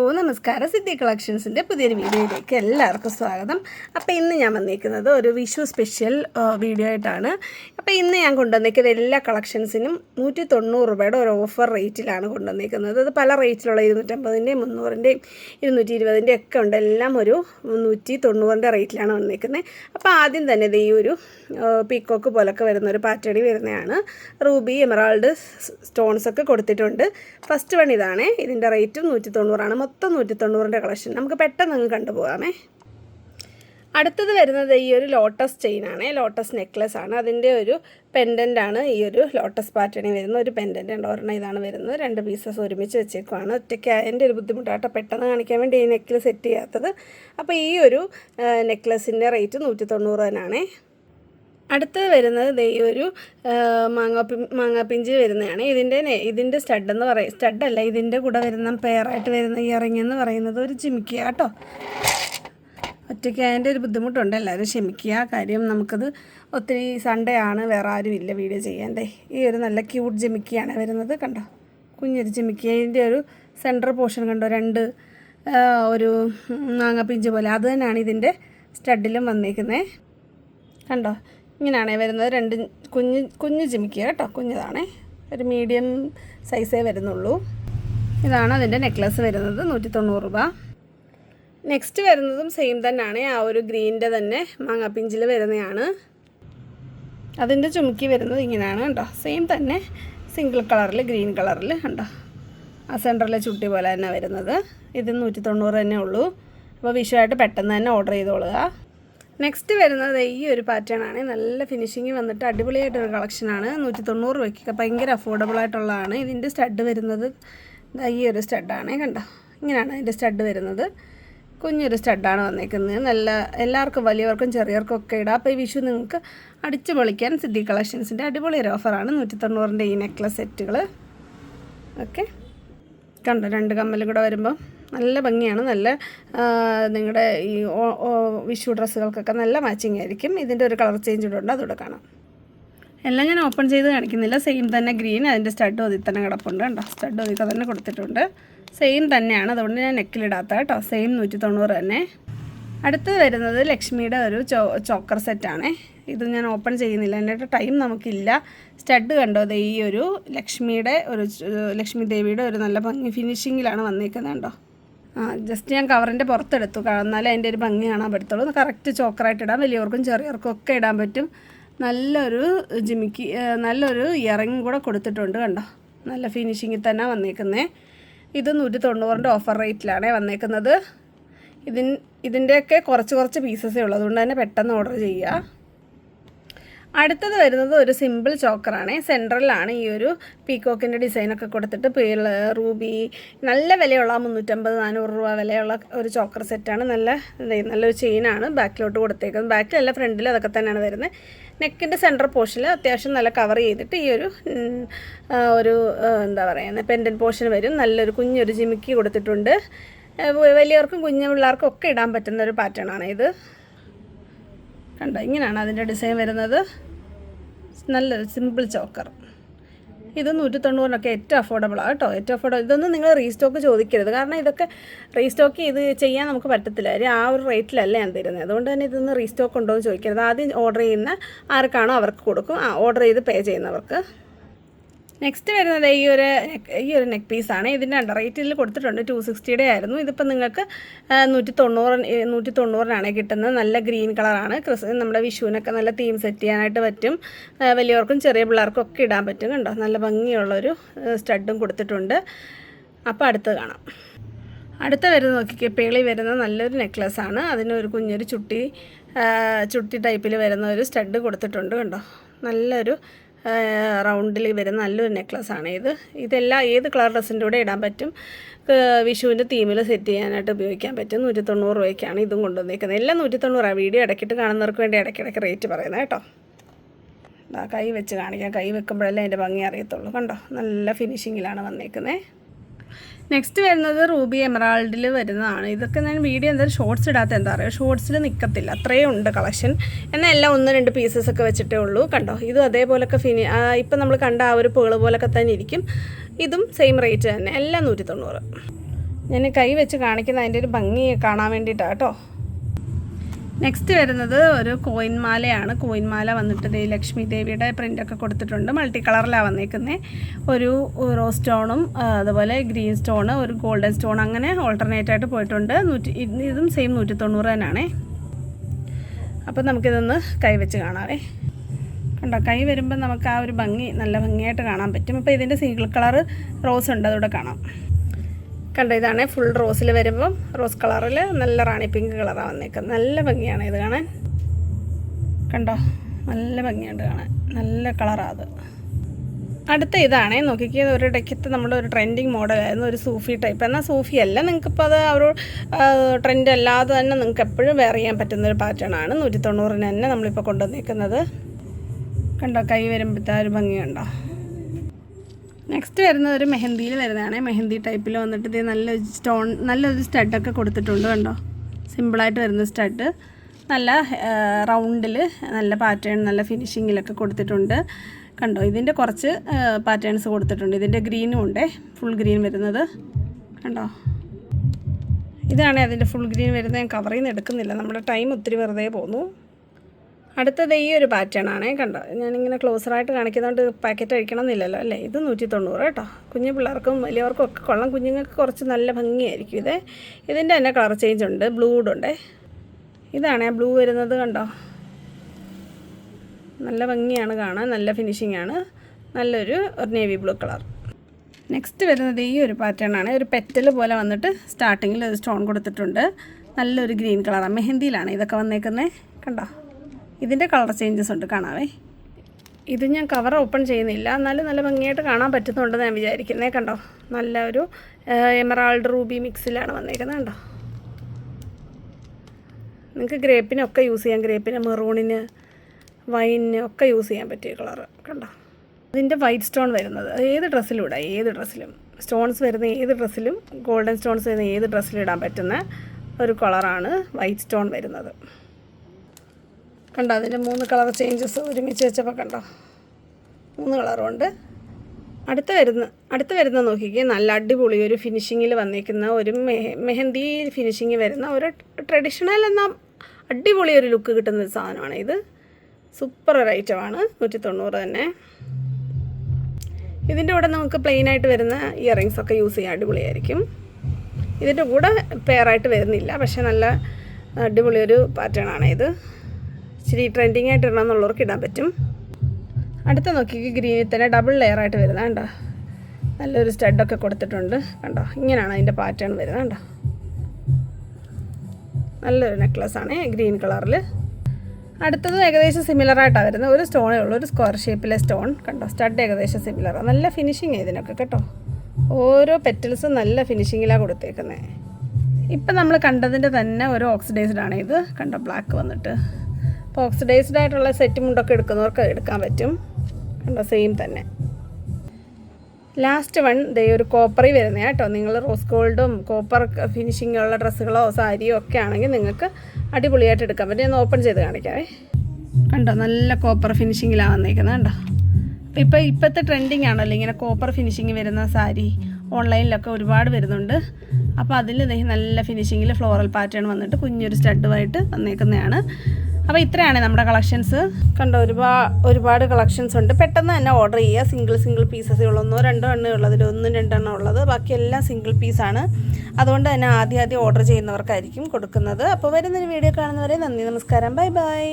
ഓ നമസ്കാരം. സിദ്ധി കളക്ഷൻസിന്റെ പുതിയൊരു വീഡിയോയിലേക്ക് എല്ലാവർക്കും സ്വാഗതം. അപ്പോൾ ഇന്ന് ഞാൻ വന്നിരിക്കുന്നത് ഒരു വിഷു സ്പെഷ്യൽ വീഡിയോ ആയിട്ടാണ്. അപ്പോൾ ഇന്ന് ഞാൻ കൊണ്ടുവന്നിരിക്കുന്ന എല്ലാ കളക്ഷൻസിനും നൂറ്റി തൊണ്ണൂറ് രൂപയുടെ ഒരു ഓഫർ റേറ്റിലാണ് കൊണ്ടുവന്നിരിക്കുന്നത് അത് പല റേറ്റിലുള്ള ഇരുന്നൂറ്റമ്പതിന്റെയും മുന്നൂറിന്റെയും ഇരുന്നൂറ്റി ഇരുപതിന്റെ ഒക്കെ ഉണ്ട്. എല്ലാം ഒരു നൂറ്റി തൊണ്ണൂറിന്റെ റേറ്റിലാണ് വന്നിരിക്കുന്നത് അപ്പോൾ ആദ്യം തന്നെ ഇത് ഈ ഒരു പീക്കോക്ക് പോലൊക്കെ വരുന്ന ഒരു പാറ്റേണി വരുന്നതാണ്. റൂബി എമറാൾഡ് സ്റ്റോൺസൊക്കെ കൊടുത്തിട്ടുണ്ട്. ഫസ്റ്റ് വൺ ഇതാണ്. ഇതിന്റെ റേറ്റും നൂറ്റി തൊണ്ണൂറാണ് മൊത്തം നൂറ്റി തൊണ്ണൂറിന്റെ കളക്ഷൻ. നമുക്ക് പെട്ടെന്ന് അങ്ങ് കണ്ടുപോകാമേ. അടുത്തത് വരുന്നത് ഈ ഒരു ലോട്ടസ് ചെയിൻ ആണ്. ലോട്ടസ് നെക്ലസ് ആണ്. അതിന്റെ ഒരു പെൻഡന്റ് ആണ് ഈ ഒരു ലോട്ടസ് പാറ്റേണിൽ വരുന്ന ഒരു പെൻഡന്റ് ഉണ്ട് ഒരെണ്ണം ഇതാണ് വരുന്നത്. രണ്ട് പീസസ് ഒരുമിച്ച് വെച്ചേക്കുവാണ്. ഒറ്റയ്ക്ക് അതിന്റെ ഒരു ബുദ്ധിമുട്ടാട്ടോ. പെട്ടെന്ന് കാണിക്കാൻ വേണ്ടി ഈ നെക്ലസ് സെറ്റ് ചെയ്യാത്തത്. അപ്പോൾ ഈ ഒരു നെക്ലസിന്റെ റേറ്റ് നൂറ്റി തൊണ്ണൂറ് തന്നെയാണേ. അടുത്തത് വരുന്നത് ദേ ഒരു മാങ്ങാപ്പി മാങ്ങാപ്പിഞ്ച് വരുന്നതാണ്. ഇതിന്റെ ഇതിന്റെ സ്റ്റഡ് എന്ന് പറയും സ്റ്റഡല്ല ഇതിന്റെ കൂടെ വരുന്ന പെയറായിട്ട് വരുന്ന ഇയറിംഗ് എന്ന് പറയുന്നത് ഒരു ചിമിക്കുക കേട്ടോ. ഒറ്റയ്ക്ക് അതിന്റെ ഒരു ബുദ്ധിമുട്ടുണ്ട്. എല്ലാവരും ക്ഷമിക്കുക. കാര്യം നമുക്കത് ഒത്തിരി സൺഡേ ആണ്. വേറെ ആരും ഇല്ല വീഡിയോ ചെയ്യാന്റെ ഈ ഒരു നല്ല ക്യൂട്ട് ജിമിക്കിയാണ് വരുന്നത്. കണ്ടോ? കുഞ്ഞൊരു ജിമിക്കി അതിന്റെ ഒരു സെന്റർ പോർഷൻ കണ്ടോ? രണ്ട് ഒരു മാങ്ങാപ്പിഞ്ച് പോലെ. അത് തന്നെയാണ് ഇതിന്റെ സ്റ്റഡിലും വന്നേക്കുന്നത് കണ്ടോ? ഇങ്ങനെയാണേ വരുന്നത്. രണ്ട് കുഞ്ഞ് കുഞ്ഞ് ജിമിക്കുക കേട്ടോ. കുഞ്ഞതാണേ. ഒരു മീഡിയം സൈസേ വരുന്നുള്ളൂ. ഇതാണ് അതിന്റെ നെക്ലസ് വരുന്നത് നൂറ്റി തൊണ്ണൂറ് രൂപ. നെക്സ്റ്റ് വരുന്നതും സെയിം തന്നെയാണ് ആ ഒരു ഗ്രീനിന്റെ തന്നെ മാങ്ങാപ്പിഞ്ചിൽ വരുന്നതാണ്. അതിന്റെ ചുമക്കി വരുന്നത് ഇങ്ങനെയാണ് കേട്ടോ സെയിം തന്നെ സിംഗിൾ കളറിൽ ഗ്രീൻ കളറിൽ കണ്ടോ. ആ സെന്ററിലെ ചുട്ടി പോലെ തന്നെ വരുന്നത്. ഇത് നൂറ്റി തൊണ്ണൂറ് തന്നെ ഉള്ളൂ അപ്പോൾ വിഷുവായിട്ട് പെട്ടെന്ന് തന്നെ ഓർഡർ ചെയ്തോളുക. നെക്സ്റ്റ് വരുന്നത് ഈ ഒരു പാറ്റേൺ ആണ്. നല്ല ഫിനിഷിങ് വന്നിട്ട് അടിപൊളിയായിട്ടൊരു കളക്ഷനാണ് നൂറ്റി തൊണ്ണൂറ് രൂപയ്ക്ക് ഭയങ്കര അഫോർഡബിൾ ആയിട്ടുള്ളതാണ്. ഇതിന്റെ സ്റ്റഡ് വരുന്നത് ഈ ഒരു സ്റ്റഡാണ് കണ്ട? ഇങ്ങനെയാണ് അതിന്റെ സ്റ്റഡ് വരുന്നത്. കുഞ്ഞൊരു സ്റ്റഡാണ് വന്നേക്കുന്നത്. നല്ല എല്ലാവർക്കും വലിയവർക്കും ചെറിയവർക്കും ഒക്കെ ഇടാം. അപ്പോൾ ഈ വിഷു നിങ്ങൾക്ക് അടിച്ചു പൊളിക്കാൻ സിദ്ധി കളക്ഷൻസിന്റെ അടിപൊളി ഒരു ഓഫറാണ് നൂറ്റി തൊണ്ണൂറിന്റെ ഈ നെക്ലസ് സെറ്റുകൾ ഓക്കെ കണ്ടോ? രണ്ട് കമ്മലും കൂടെ വരുമ്പോൾ നല്ല ഭംഗിയാണ്. നല്ല നിങ്ങളുടെ ഈ വിഷു ഡ്രസ്സുകൾക്കൊക്കെ നല്ല മാച്ചിങ് ആയിരിക്കും. ഇതിന്റെ ഒരു കളർ ചേഞ്ച് ഉണ്ട്. അതുകൂടെ കാണാം. എല്ലാം ഞാൻ ഓപ്പൺ ചെയ്ത് കാണിക്കുന്നില്ല. സെയിം തന്നെ ഗ്രീൻ അതിന്റെ സ്റ്റഡ് ഒതി തന്നെ കിടപ്പുണ്ട് കേട്ടോ സ്റ്റഡ് ഒതിക്ക തന്നെ കൊടുത്തിട്ടുണ്ട്. സെയിം തന്നെയാണ്. അതുകൊണ്ട് ഞാൻ നെക്കിലിടാത്ത കേട്ടോ. സെയിം നൂറ്റി തൊണ്ണൂറ് തന്നെ. അടുത്തത് വരുന്നത് ലക്ഷ്മിയുടെ ഒരു ചോ ചോക്കർ സെറ്റാണ് ഇത് ഞാൻ ഓപ്പൺ ചെയ്യുന്നില്ല. എന്റെ ടൈം നമുക്കില്ല. സ്റ്റഡ് കണ്ടോ? ഈ ഒരു ലക്ഷ്മിയുടെ ഒരു ലക്ഷ്മി ദേവിയുടെ ഒരു നല്ല ഭംഗി ഫിനിഷിങ്ങിലാണ് വന്നിരിക്കുന്നത് കണ്ടോ? ജസ്റ്റ് ഞാൻ കവറിന്റെ പുറത്തെടുത്തു. എന്നാലേ അതിന്റെ ഒരു ഭംഗി കാണാൻ പറ്റത്തുള്ളൂ. കറക്റ്റ് ചോക്കറായിട്ട് ഇടാം വലിയവർക്കും ചെറിയവർക്കും ഒക്കെ ഇടാൻ പറ്റും. നല്ലൊരു ജിമിക്ക് നല്ലൊരു ഇയറിങ് കൂടെ കൊടുത്തിട്ടുണ്ട് കണ്ടോ? നല്ല ഫിനിഷിങ്ങിൽ തന്നെ വന്നേക്കുന്നത് ഇത് നൂറ്റി തൊണ്ണൂറിന്റെ ഓഫർ റേറ്റിലാണ് വന്നേക്കുന്നത്. ഇതിൻ ഇതിന്റെയൊക്കെ കുറച്ച് കുറച്ച് പീസസേ ഉള്ളൂ. അതുകൊണ്ട് തന്നെ പെട്ടെന്ന് ഓർഡർ ചെയ്യുക അടുത്തത് വരുന്നത് ഒരു സിമ്പിൾ ചോക്കറാണ് സെൻട്രലാണ് ഈ ഒരു പീക്കോക്കിന്റെ ഡിസൈനൊക്കെ കൊടുത്തിട്ട് പേൾ റൂബി നല്ല വിലയുള്ള മുന്നൂറ്റമ്പത് നാനൂറ് രൂപ വിലയുള്ള ഒരു ചോക്കർ സെറ്റാണ് നല്ല നല്ലൊരു ചെയിനാണ് ബാക്കിലോട്ട് കൊടുത്തേക്കുന്നത്. ബാക്കിലല്ല ഫ്രണ്ടിൽ അതൊക്കെ തന്നെയാണ് വരുന്നത്. നെക്കിന്റെ സെന്റർ പോർഷനിൽ അത്യാവശ്യം നല്ല കവർ ചെയ്തിട്ട് ഈ ഒരു ഒരു എന്താ പറയുന്നത് പെൻഡൻ പോർഷൻ വരും. നല്ലൊരു കുഞ്ഞൊരു ജിമിക്കി കൊടുത്തിട്ടുണ്ട്. വലിയവർക്കും കുഞ്ഞു പിള്ളേർക്കും ഒക്കെ ഇടാൻ പറ്റുന്ന ഒരു പാറ്റേൺ ആണ് ഇത്. കണ്ടോ? ഇങ്ങനെയാണ് അതിന്റെ ഡിസൈൻ വരുന്നത്. നല്ലൊരു സിമ്പിൾ ചോക്കർ. ഇത് നൂറ്റി തൊണ്ണൂറിനൊക്കെ ഏറ്റവും അഫോർഡബിളാണ് കേട്ടോ. ഏറ്റവും അഫോർഡബിൾ ഇതൊന്നും നിങ്ങൾ റീസ്റ്റോക്ക് ചോദിക്കരുത്. കാരണം ഇതൊക്കെ റീസ്റ്റോക്ക് ചെയ്ത് ചെയ്യാൻ നമുക്ക് പറ്റത്തില്ല. ആ ഒരു റേറ്റിലല്ല ഞാൻ തരുന്നത്. അതുകൊണ്ട് തന്നെ ഇതൊന്ന് റീസ്റ്റോക്ക് ഉണ്ടോ എന്ന് ചോദിക്കരുത്. ആദ്യം ഓർഡർ ചെയ്യുന്ന ആർക്കാണോ അവർക്ക് കൊടുക്കും. ആ ഓർഡർ ചെയ്ത് പേ ചെയ്യുന്നവർക്ക്. നെക്സ്റ്റ് വരുന്നത് ഈ ഒരു ഈ ഒരു നെക്ക് പീസാണ് ഇതിന്റെ അണ്ടർ റേറ്റിൽ കൊടുത്തിട്ടുണ്ട്. ടു സിക്സ്റ്റിയുടെ ആയിരുന്നു. ഇതിപ്പോൾ നിങ്ങൾക്ക് നൂറ്റി തൊണ്ണൂറ് നൂറ്റി തൊണ്ണൂറിനാണ് കിട്ടുന്നത്. നല്ല ഗ്രീൻ കളറാണ് ക്രിസ് നമ്മുടെ വിഷുവിനൊക്കെ നല്ല തീം സെറ്റ് ചെയ്യാനായിട്ട് പറ്റും. വലിയവർക്കും ചെറിയ പിള്ളേർക്കും ഒക്കെ ഇടാൻ പറ്റും കണ്ടോ? നല്ല ഭംഗിയുള്ളൊരു സ്റ്റഡും കൊടുത്തിട്ടുണ്ട്. അപ്പോൾ അടുത്ത് കാണാം. അടുത്ത വരുന്ന നോക്കിക്കേ. പേളി വരുന്ന നല്ലൊരു നെക്ലസ് ആണ്. ഒരു കുഞ്ഞൊരു ചുട്ടി ചുട്ടി ടൈപ്പിൽ വരുന്ന ഒരു സ്റ്റഡ് കൊടുത്തിട്ടുണ്ട് കണ്ടോ? നല്ലൊരു റൗണ്ടിൽ വരുന്ന നല്ലൊരു നെക്ലസ് ആണ് ഇത്. ഇതെല്ലാം ഏത് കളർ ഡ്രസ്സിന്റെ കൂടെ ഇടാൻ പറ്റും? വിഷുവിന്റെ തീമിൽ സെറ്റ് ചെയ്യാനായിട്ട് ഉപയോഗിക്കാൻ പറ്റും. നൂറ്റി തൊണ്ണൂറ് രൂപയ്ക്കാണ് ഇതും കൊണ്ടുവന്നേക്കുന്നത്. എല്ലാം നൂറ്റി തൊണ്ണൂറാണ് വീഡിയോ ഇടയ്ക്കിട്ട് കാണുന്നവർക്ക് വേണ്ടി ഇടയ്ക്കിടയ്ക്ക് റേറ്റ് പറയുന്നത് കേട്ടോ. കൈ വെച്ച് കാണിക്കാം. കൈ വെക്കുമ്പോഴല്ലേ അതിന്റെ ഭംഗി അറിയത്തുള്ളൂ. കണ്ടോ? നല്ല ഫിനിഷിങ്ങിലാണ് വന്നേക്കുന്നത് നെക്സ്റ്റ് വരുന്നത് റൂബി എമറാൾഡിൽ വരുന്നതാണ്. ഇതൊക്കെ ഞാൻ വീഡിയോ എന്തായാലും ഷോർട്സ് ഇടാത്ത എന്താ പറയുക ഷോർട്സിൽ നിൽക്കത്തില്ല അത്രയും ഉണ്ട് കളക്ഷൻ എന്നാൽ എല്ലാം ഒന്ന് രണ്ട് പീസസ് ഒക്കെ വെച്ചിട്ടേ ഉള്ളൂ. കണ്ടോ? ഇതും അതേപോലൊക്കെ ഫിനി ഇപ്പം നമ്മൾ കണ്ട ആ ഒരു പേൾ പോലൊക്കെ തന്നെ ഇരിക്കും. ഇതും സെയിം റേറ്റ് തന്നെ. എല്ലാം നൂറ്റി തൊണ്ണൂറ് ഞാൻ കൈ വെച്ച് കാണിക്കുന്ന അതിന്റെ ഒരു ഭംഗി കാണാൻ വേണ്ടിയിട്ടാണ് കേട്ടോ നെക്സ്റ്റ് വരുന്നത് ഒരു കോയിൻ മാലയാണ്. കോയിൻ മാല വന്നിട്ട് ലക്ഷ്മി ദേവിയുടെ പ്രിന്റൊക്കെ കൊടുത്തിട്ടുണ്ട്. മൾട്ടി കളറിലാണ് വന്നേക്കുന്നത് ഒരു റോസ് സ്റ്റോണും അതുപോലെ ഗ്രീൻ സ്റ്റോണ് ഒരു ഗോൾഡൻ സ്റ്റോൺ അങ്ങനെ ഓൾട്ടർനേറ്റ് ആയിട്ട് പോയിട്ടുണ്ട്. നൂറ്റി ഇത് സെയിം നൂറ്റി തൊണ്ണൂറ് തന്നെയാണേ. അപ്പം നമുക്കിതൊന്ന് കൈ വെച്ച് കാണാവേ. കണ്ടോ കൈ വരുമ്പോൾ നമുക്ക് ആ ഒരു ഭംഗി നല്ല ഭംഗിയായിട്ട് കാണാൻ പറ്റും. അപ്പോൾ ഇതിന്റെ സിംഗിൾ കളർ റോസ് ഉണ്ട്. അതൂടെ കാണാം. കണ്ടോ ഇതാണ് ഫുൾ റോസിൽ വരുമ്പം റോസ് കളറിൽ നല്ല റാണി പിങ്ക് കളറാണ് വന്നേക്കുന്നത്. നല്ല ഭംഗിയാണ് ഇത് കാണാൻ. കണ്ടോ നല്ല ഭംഗിയുണ്ട് കാണാൻ. നല്ല കളറാണ് അത്. അടുത്ത ഇതാണേ നോക്കിക്കേ ഒരു ഇടയ്ക്കത്തെ നമ്മുടെ ഒരു ട്രെൻഡിങ് മോഡലായിരുന്നു ഒരു സൂഫി ടൈപ്പ് എന്നാൽ സൂഫി അല്ല നിങ്ങൾക്കിപ്പോൾ അത് ഒരു ട്രെൻഡ് അല്ലാതെ തന്നെ നിങ്ങൾക്ക് എപ്പോഴും വെയർ ചെയ്യാൻ പറ്റുന്ന ഒരു പാറ്റേൺ ആണ്. നൂറ്റി തൊണ്ണൂറിന് തന്നെ നമ്മളിപ്പോൾ കൊണ്ടുവന്നേക്കുന്നത്. കണ്ടോ കൈ വരുമ്പോഴത്തെ ഒരു ഭംഗിയുണ്ടോ? നെക്സ്റ്റ് വരുന്നത് ഒരു മെഹന്തിയിൽ വരുന്നതാണ്. മെഹന്തി ടൈപ്പിൽ വന്നിട്ട് ഇത് നല്ലൊരു സ്റ്റോൺ നല്ലൊരു സ്റ്റഡൊക്കെ കൊടുത്തിട്ടുണ്ട് കണ്ടോ? സിമ്പിളായിട്ട് വരുന്ന സ്റ്റഡ് നല്ല റൗണ്ടിൽ നല്ല പാറ്റേൺ നല്ല ഫിനിഷിങ്ങിലൊക്കെ കൊടുത്തിട്ടുണ്ട്. കണ്ടോ? ഇതിന്റെ കുറച്ച് പാറ്റേൺസ് കൊടുത്തിട്ടുണ്ട്. ഇതിന്റെ ഗ്രീനും ഉണ്ട്. ഫുൾ ഗ്രീൻ വരുന്നത്. കണ്ടോ? ഇതാണ് അതിന്റെ ഫുൾ ഗ്രീൻ വരുന്നത്. ഞാൻ കവറിൽ നിന്ന് എടുക്കുന്നില്ല. നമ്മുടെ ടൈം ഒത്തിരി വെറുതെ പോന്നു. അടുത്തത് ഈ ഒരു പാറ്റേൺ ആണേ കണ്ടോ? ഞാനിങ്ങനെ ക്ലോസറായിട്ട് കാണിക്കുന്നതുകൊണ്ട് പാക്കറ്റ് അഴിക്കണം എന്നില്ലല്ലോ അല്ലേ? ഇത് നൂറ്റി തൊണ്ണൂറ് കേട്ടോ. കുഞ്ഞു പിള്ളേർക്കും വലിയവർക്കും ഒക്കെ കൊള്ളാം. കുഞ്ഞുങ്ങൾക്ക് കുറച്ച് നല്ല ഭംഗിയായിരിക്കും ഇത്. ഇതിന്റെ തന്നെ കളർ ചേഞ്ച് ഉണ്ട്. ബ്ലൂ ഉണ്ട്. ഇതാണ് ബ്ലൂ വരുന്നത് കണ്ടോ? നല്ല ഭംഗിയാണ് കാണാൻ. നല്ല ഫിനിഷിംഗ് ആണ്. നല്ലൊരു നേവി ബ്ലൂ കളർ നെക്സ്റ്റ് വരുന്നത് ഈ ഒരു പാറ്റേൺ ആണ്. ഒരു പെറ്റൽ പോലെ വന്നിട്ട് സ്റ്റാർട്ടിങ്ങിൽ ഒരു സ്റ്റോൺ കൊടുത്തിട്ടുണ്ട്. നല്ലൊരു ഗ്രീൻ കളറാണ് മെഹന്തിയിലാണ് ഇതൊക്കെ വന്നേക്കുന്നത് കണ്ടോ? ഇതിന്റെ കളർ ചേഞ്ചസ് ഉണ്ട് കാണാവേ. ഇത് ഞാൻ കവർ ഓപ്പൺ ചെയ്യുന്നില്ല. എന്നാലും നല്ല ഭംഗിയായിട്ട് കാണാൻ പറ്റുന്നുണ്ടെന്ന് ഞാൻ വിചാരിക്കുന്നേ കണ്ടോ. നല്ല ഒരു എമറാൾഡ് റൂബി മിക്സിലാണ് വന്നേക്കുന്നത് കണ്ടോ. നിങ്ങൾക്ക് ഗ്രേപ്പിനൊക്കെ യൂസ് ചെയ്യാം. ഗ്രേപ്പിന് മെറൂണിന് വൈനിന് ഒക്കെ യൂസ് ചെയ്യാൻ പറ്റിയ കളർ കണ്ടോ. ഇതിന്റെ വൈറ്റ് സ്റ്റോൺ വരുന്നത്. ഏത് ഡ്രസ്സിലും ഇടാം? ഏത് ഡ്രസ്സിലും സ്റ്റോൺസ് വരുന്ന ഏത് ഡ്രസ്സിലും ഗോൾഡൻ സ്റ്റോൺസ് വരുന്ന ഏത് ഡ്രസ്സിലും ഇടാൻ പറ്റുന്ന ഒരു കളറാണ് വൈറ്റ് സ്റ്റോൺ വരുന്നത്. കണ്ടോ അതിന്റെ മൂന്ന് കളർ ചേഞ്ചസ് ഒരുമിച്ച് വെച്ചപ്പോൾ കണ്ടോ? മൂന്ന് കളറും ഉണ്ട് അടുത്ത വരുന്ന അടുത്ത് വരുന്ന നോക്കിക്കേ നല്ല അടിപൊളി ഒരു ഫിനിഷിങ്ങിൽ വന്നിരിക്കുന്ന ഒരു മെഹ മെഹന്തി ഫിനിഷിങ് വരുന്ന ഒരു ട്രഡീഷണൽ എന്ന അടിപൊളി ഒരു ലുക്ക് കിട്ടുന്ന ഒരു സാധനമാണ് ഇത്. സൂപ്പർ ഒരു ഐറ്റമാണ് നൂറ്റി തൊണ്ണൂറ് തന്നെ. ഇതിന്റെ കൂടെ നമുക്ക് പ്ലെയിനായിട്ട് വരുന്ന ഇയറിങ്സ് ഒക്കെ യൂസ് ചെയ്യാൻ അടിപൊളിയായിരിക്കും. ഇതിന്റെ കൂടെ പെയറായിട്ട് വരുന്നില്ല പക്ഷേ നല്ല അടിപൊളി ഒരു പാറ്റേൺ ആണ് ഇത്. ഇച്ചിരി ട്രെൻഡിങ് ആയിട്ട് ഇടണം എന്നുള്ളവർക്ക് ഇടാൻ പറ്റും. അടുത്ത നോക്കി ഗ്രീനിൽ തന്നെ ഡബിൾ ലെയർ ആയിട്ട് വരുന്നത് കണ്ടോ? നല്ലൊരു സ്റ്റഡൊക്കെ കൊടുത്തിട്ടുണ്ട്. കണ്ടോ? ഇങ്ങനെയാണ് അതിന്റെ പാറ്റേൺ വരുന്നത് കണ്ടോ? നല്ലൊരു നെക്ലസ് ആണ് ഗ്രീൻ കളറിൽ അടുത്തത് ഏകദേശം സിമിലർ ആയിട്ടാണ് വരുന്നത്. ഒരു സ്റ്റോണേ ഉള്ളൂ ഒരു സ്ക്വയർ ഷേപ്പിലെ സ്റ്റോൺ കണ്ടോ? സ്റ്റഡ് ഏകദേശം സിമിലറാണ് നല്ല ഫിനിഷിങ് ഇതിനൊക്കെ കേട്ടോ. ഓരോ പെറ്റൽസും നല്ല ഫിനിഷിങ്ങിലാണ് കൊടുത്തേക്കുന്നത് ഇപ്പം നമ്മൾ കണ്ടതിന്റെ തന്നെ ഒരു ഓക്സിഡൈസ്ഡ് ആണ് ഇത്. കണ്ടോ? ബ്ലാക്ക് വന്നിട്ട്. അപ്പോൾ ഓക്സിഡൈസ്ഡ് ആയിട്ടുള്ള സെറ്റ് മുണ്ടൊക്കെ എടുക്കുന്നവർക്ക് എടുക്കാൻ പറ്റും. കണ്ടോ സെയിം തന്നെ. ലാസ്റ്റ് വൺ ദേ ഒരു കോപ്പറി വരുന്ന കേട്ടോ. നിങ്ങൾ റോസ് ഗോൾഡും കോപ്പർ ഫിനിഷിംഗ് ഉള്ള ഡ്രസ്സുകളോ സാരിയോ ഒക്കെ ആണെങ്കിൽ നിങ്ങൾക്ക് അടിപൊളിയായിട്ട് എടുക്കാൻ പറ്റും. ഞാൻ ഓപ്പൺ ചെയ്ത് കാണിക്കാവേ. കണ്ടോ നല്ല കോപ്പർ ഫിനിഷിങ്ങിലാണ് വന്നേക്കുന്നത് കണ്ടോ. അപ്പോൾ ഇപ്പോൾ ഇപ്പോഴത്തെ ട്രെൻഡിങ് ആണല്ലോ ഇങ്ങനെ കോപ്പർ ഫിനിഷിങ് വരുന്ന സാരി ഓൺലൈനിലൊക്കെ ഒരുപാട് വരുന്നുണ്ട്. അപ്പോൾ അതിൽ നല്ല ഫിനിഷിങ്ങിൽ ഫ്ലോറൽ പാറ്റേൺ വന്നിട്ട് കുഞ്ഞൊരു സ്റ്റഡുമായിട്ട് വന്നേക്കുന്നതാണ്. അപ്പോൾ ഇത്രയാണ് നമ്മുടെ കളക്ഷൻസ്. കണ്ടോ ഒരുപാട് ഒരുപാട് കളക്ഷൻസ് ഉണ്ട്. പെട്ടെന്ന് തന്നെ ഓർഡർ ചെയ്യുക. സിംഗിൾ സിംഗിൾ പീസസ് ഉള്ളൂ ഒന്നോ രണ്ടോ എണ്ണേ ഉള്ളത് ഒന്നും രണ്ടെണ്ണം ഉള്ളത്. ബാക്കിയെല്ലാം സിംഗിൾ പീസാണ് അതുകൊണ്ട് തന്നെ ആദ്യം ആദ്യം ഓർഡർ ചെയ്യുന്നവർക്കായിരിക്കും കൊടുക്കുന്നത്. അപ്പോൾ വരുന്നൊരു വീഡിയോ കാണുന്നവരെ നന്ദി നമസ്കാരം. Bye bye.